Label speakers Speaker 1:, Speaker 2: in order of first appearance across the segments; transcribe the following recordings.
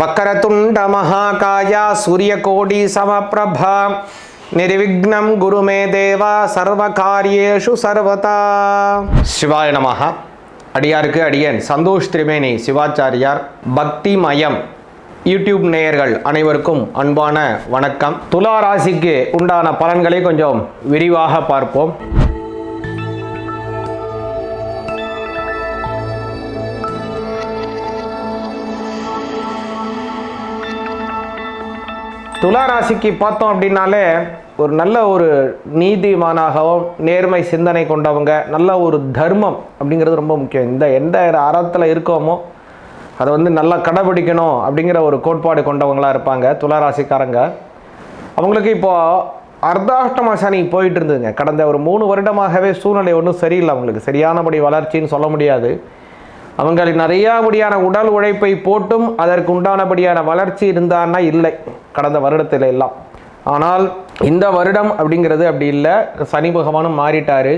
Speaker 1: வக்கரதுண்ட மகாகாயா சூரிய கோடி சமப்பிரபா. நிர்விக்னம் குருமே தேவா சர்வ காரியேஷு சர்வதா. சிவாய நமகா அடியாருக்கு அடியன். சந்தோஷ் திரிவேணி சிவாச்சாரியார். பக்தி மயம் யூடியூப் நேயர்கள் அனைவருக்கும் அன்பான வணக்கம். துலா ராசிக்கு உண்டான பலன்களை கொஞ்சம் விரிவாக பார்ப்போம். துலா ராசிக்கு பார்த்தோம் அப்படின்னாலே ஒரு நல்ல ஒரு நீதிமானாகவும் நேர்மை சிந்தனை கொண்டவங்க நல்ல ஒரு தர்மம் அப்படிங்கிறது ரொம்ப முக்கியம். இந்த எந்த அறத்தில் இருக்கோமோ அதை வந்து நல்லா கடைபிடிக்கணும் அப்படிங்கிற ஒரு கோட்பாடு கொண்டவங்களாக இருப்பாங்க துலா ராசிக்காரங்க அவங்களுக்கு இப்போது அர்த்தாஷ்டம சனி போயிட்டு இருந்ததுங்க. கடந்த ஒரு மூணு வருடமாகவே சூழ்நிலை ஒன்றும் சரியில்லை அவங்களுக்கு. சரியானபடி வளர்ச்சின்னு சொல்ல முடியாது. அவங்கள் நிறையாபடியான உடல் உழைப்பை போட்டும் அதற்கு உண்டானபடியான வளர்ச்சி இருந்தான்னா இல்லை. கடந்த வருடத்தில் எல்லாம். ஆனால் இந்த வருடம் அப்படிங்கிறது அப்படி இல்லை. சனி பகவானும் மாறிட்டார்.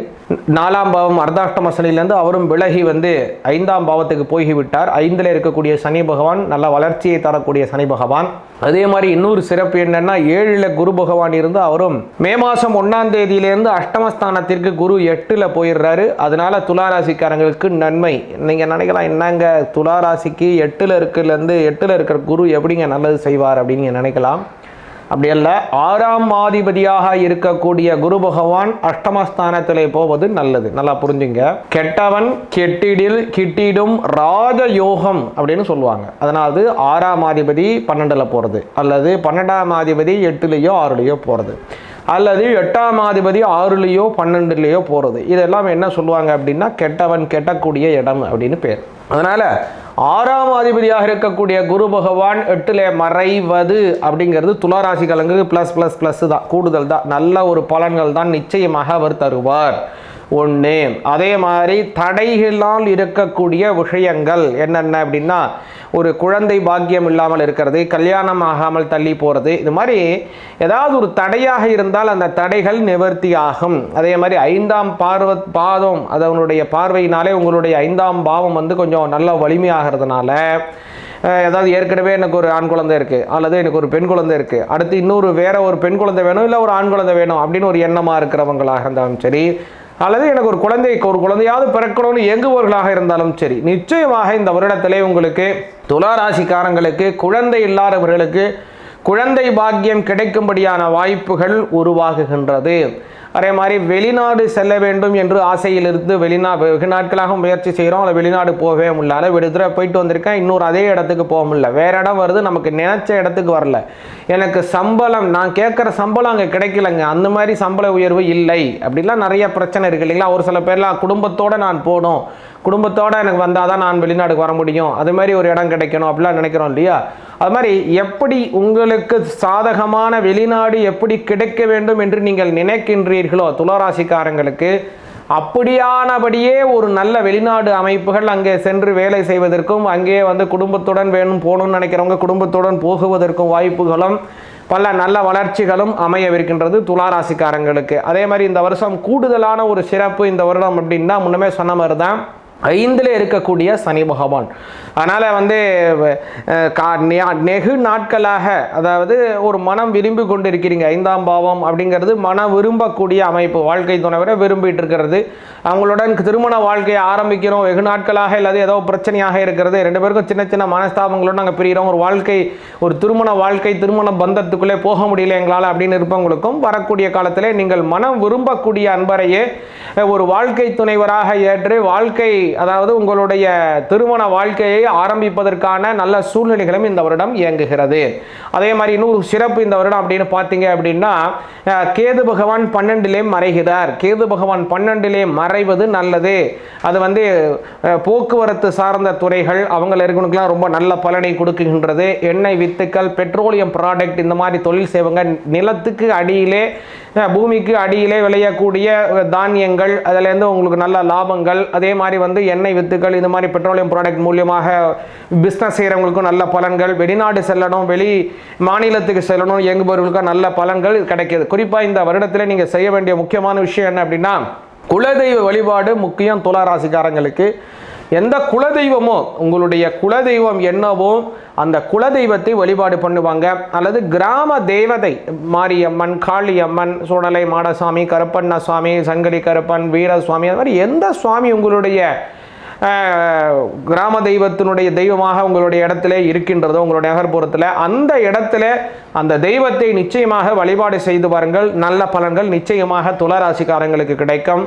Speaker 1: நாலாம் பாவம் அர்த்தாஷ்டம சனிலேருந்து அவரும் விலகி வந்து ஐந்தாம் பாவத்துக்கு போய்விட்டார். ஐந்தில் இருக்கக்கூடிய சனி பகவான் நல்ல வளர்ச்சியை தரக்கூடிய சனி பகவான். அதே மாதிரி இன்னொரு சிறப்பு என்னன்னா ஏழில் குரு பகவான் இருந்து அவரும் மே மாதம் ஒன்றாம் தேதியிலேருந்து அஷ்டமஸ்தானத்திற்கு குரு எட்டில் போயிடுறாரு. அதனால துளாராசிக்காரங்களுக்கு நன்மை. நீங்கள் நினைக்கலாம் என்னங்க துளாராசிக்கு எட்டில் இருக்குலேருந்து எட்டில் இருக்கிற குரு எப்படிங்க நல்லது செய்வார் அப்படின்னு நினைக்கலாம். அப்படி அல்ல ஆறாம் ஆதிபதியாக இருக்கக்கூடிய குரு பகவான் அஷ்டமஸ்தானத்திலே போவது நல்லது. நல்லா புரிஞ்சுங்க. கெட்டவன் கெட்டிடில் கிட்டிடும் ராஜ யோகம் அப்படின்னு சொல்லுவாங்க. அதனாவது ஆறாம் அதிபதி பன்னெண்டில் போகிறது அல்லது பன்னெண்டாம் ஆதிபதி எட்டுலேயோ ஆறுலேயோ போகிறது அல்லது எட்டாம் அதிபதி ஆறுலேயோ பன்னெண்டுலேயோ போகிறது இதெல்லாம் என்ன சொல்லுவாங்க அப்படின்னா கெட்டவன் கெட்டக்கூடிய இடம் அப்படின்னு பேர். அதனால் ஆறாம் அதிபதியாக இருக்கக்கூடிய குரு பகவான் எட்டில் மறைவது அப்படிங்கிறது துளாராசிகளுக்கு ப்ளஸ் ப்ளஸ் ப்ளஸ் தான். கூடுதல் தான். நல்ல ஒரு பலன்கள் தான் நிச்சயமாக அவர் தருவார். ஒன்று அதே மாதிரி தடைகளால் இருக்கக்கூடிய விஷயங்கள் என்னென்ன அப்படின்னா ஒரு குழந்தை பாக்கியம் இல்லாமல் இருக்கிறது கல்யாணம் ஆகாமல் தள்ளி போகிறது இது மாதிரி ஏதாவது ஒரு தடையாக இருந்தால் அந்த தடைகள் நிவர்த்தி ஆகும். அதே மாதிரி ஐந்தாம் பார்வ பாதம் அதனுடைய பார்வையினாலே உங்களுடைய ஐந்தாம் பாவம் வந்து கொஞ்சம் நல்ல வலிமையாகிறதுனால ஏதாவது ஏற்கனவே எனக்கு ஒரு ஆண் குழந்தை இருக்குது அல்லது எனக்கு ஒரு பெண் குழந்தை இருக்குது அடுத்து இன்னொரு வேற ஒரு பெண் குழந்தை வேணும் இல்லை ஒரு ஆண் குழந்தை வேணும் அப்படின்னு ஒரு எண்ணமாக இருக்கிறவங்களாக இருந்தாலும் சரி அல்லது எனக்கு ஒரு குழந்தை ஒரு குழந்தையாவது பிறக்கணும்னு இயங்குபவர்களாக இருந்தாலும் சரி நிச்சயமாக இந்த வருடத்திலே உங்களுக்கு துலா ராசிக்காரங்களுக்கு குழந்தை இல்லாதவர்களுக்கு குழந்தை பாக்கியம் கிடைக்கும்படியான வாய்ப்புகள் உருவாகுகின்றது. அதே மாதிரி வெளிநாடு செல்ல வேண்டும் என்று ஆசையில் இருந்து வெளிநா வெகு நாட்களாக முயற்சி செய்கிறோம். அதில் வெளிநாடு போகவே முடியல. அதை விடுதலை போயிட்டு வந்திருக்கேன். இன்னொரு அதே இடத்துக்கு போக முடியல. வேறு இடம் வருது. நமக்கு நினச்ச இடத்துக்கு வரல. எனக்கு சம்பளம் நான் கேட்குற சம்பளம் அங்கே கிடைக்கலங்க. அந்த மாதிரி சம்பள உயர்வு இல்லை. அப்படிலாம் நிறைய பிரச்சனை இருக்கு இல்லைங்களா? ஒரு சில பேர்லாம் குடும்பத்தோடு நான் போகணும் குடும்பத்தோடு எனக்கு வந்தால் தான் நான் வெளிநாடுக்கு வர முடியும். அது மாதிரி ஒரு இடம் கிடைக்கணும் அப்படிலாம் நினைக்கிறோம் இல்லையா? அது மாதிரி எப்படி உங்களுக்கு சாதகமான வெளிநாடு எப்படி கிடைக்க வேண்டும் என்று நீங்கள் நினைக்கின்றீர்களோ துளாராசிக்காரங்களுக்கு அப்படியானபடியே ஒரு நல்ல வெளிநாடு அமைப்புகள் அங்கே சென்று வேலை செய்வதற்கும் அங்கே வந்து குடும்பத்துடன் வேணும் போகணும்னு நினைக்கிறவங்க குடும்பத்துடன் போகுவதற்கும் வாய்ப்புகளும் பல நல்ல வளர்ச்சிகளும் அமையவிருக்கின்றது துளாராசிக்காரங்களுக்கு. அதே மாதிரி இந்த வருஷம் கூடுதலான ஒரு சிறப்பு இந்த வருடம் அப்படின்னா முன்னமே சொன்ன மாதிரி தான் ஐந்தில் இருக்கக்கூடிய சனி பகவான். அதனால் வந்து கா- நெ- நெகு நாட்களாக அதாவது ஒரு மனம் விரும்பி கொண்டு இருக்கிறீங்க ஐந்தாம் பாவம் அப்படிங்கிறது மனம் விரும்பக்கூடிய அமைப்பு வாழ்க்கை துணைவரை விரும்பிட்டு இருக்கிறது. அவங்களுடன் திருமண வாழ்க்கையை ஆரம்பிக்கிறோம் வெகு நாட்களாக இல்லாத ஏதோ பிரச்சனையாக இருக்கிறது. ரெண்டு பேருக்கும் சின்ன சின்ன மனஸ்தாபங்களோடு நாங்கள் பிரிகிறோம். ஒரு வாழ்க்கை ஒரு திருமண வாழ்க்கை திருமண பந்தத்துக்குள்ளே போக முடியல எங்களால் அப்படின்னு இருப்பவங்களுக்கும் வரக்கூடிய காலத்திலே நீங்கள் மனம் விரும்பக்கூடிய அன்பரையே ஒரு வாழ்க்கை துணைவராக ஏற்று வாழ்க்கை அதாவது உங்களுடைய திருமண வாழ்க்கையை ஆரம்பிப்பதற்கான நல்ல சூழ்நிலைகளும் இந்த வருடம் இயங்குகிறது. அதே மாதிரி இன்னொரு சிறப்பு இந்த வருடம் அப்படின்னு பார்த்தீங்க அப்படின்னா கேது பகவான் பன்னெண்டிலே மறைகிறார். கேது பகவான் பன்னெண்டிலே மறைவது நல்லது. அது வந்து போக்குவரத்து சார்ந்த துறைகள் அவங்கள இருக்கணுக்கெல்லாம் ரொம்ப நல்ல பலனை கொடுக்குகின்றது. எண்ணெய் வித்துக்கள் பெட்ரோலியம் ப்ராடக்ட் இந்த மாதிரி தொழில் செய்வங்க நிலத்துக்கு அடியிலே பூமிக்கு அடியிலே விளையக்கூடிய தானியங்கள் அதுலேருந்து உங்களுக்கு நல்ல லாபங்கள் அதே மாதிரி வந்து எண்ணெய் வித்துக்கள் இந்த மாதிரி பெட்ரோலியம் ப்ராடக்ட் மூலியமாக பிஸ்னஸ் செய்கிறவங்களுக்கும் நல்ல பலன்கள் வெளிநாடு செல்லணும் வெளி மாநிலத்துக்கு செல்லணும் இயங்குபவர்களுக்கும் நல்ல பலன்கள் கிடைக்கிது. குறிப்பாக இந்த வருடத்தில் நீங்கள் செய்ய வேண்டிய முக்கியமான விஷயம் என்ன அப்படின்னா குலதெய்வ வழிபாடு முக்கியம் துளாராசிக்காரங்களுக்கு எந்த குலதெய்வமோ உங்களுடைய குலதெய்வம் என்னவோ அந்த குலதெய்வத்தை வழிபாடு பண்ணுவாங்க. அல்லது கிராம தேவதை மாரியம்மன் காளியம்மன் சோழலை மாடசாமி கருப்பண்ண சுவாமி சங்கலி கருப்பன் வீரசுவாமி அது மாதிரி எந்த சுவாமி உங்களுடைய கிராம தெய்வத்தினுடைய தெய்வமாக உங்களுடைய இடத்துல இருக்கின்றதோ உங்களுடைய நகர்ப்புறத்தில் அந்த இடத்துல அந்த தெய்வத்தை நிச்சயமாக வழிபாடு செய்து பாருங்கள் நல்ல பலன்கள் நிச்சயமாக துளராசிக்காரங்களுக்கு கிடைக்கும்.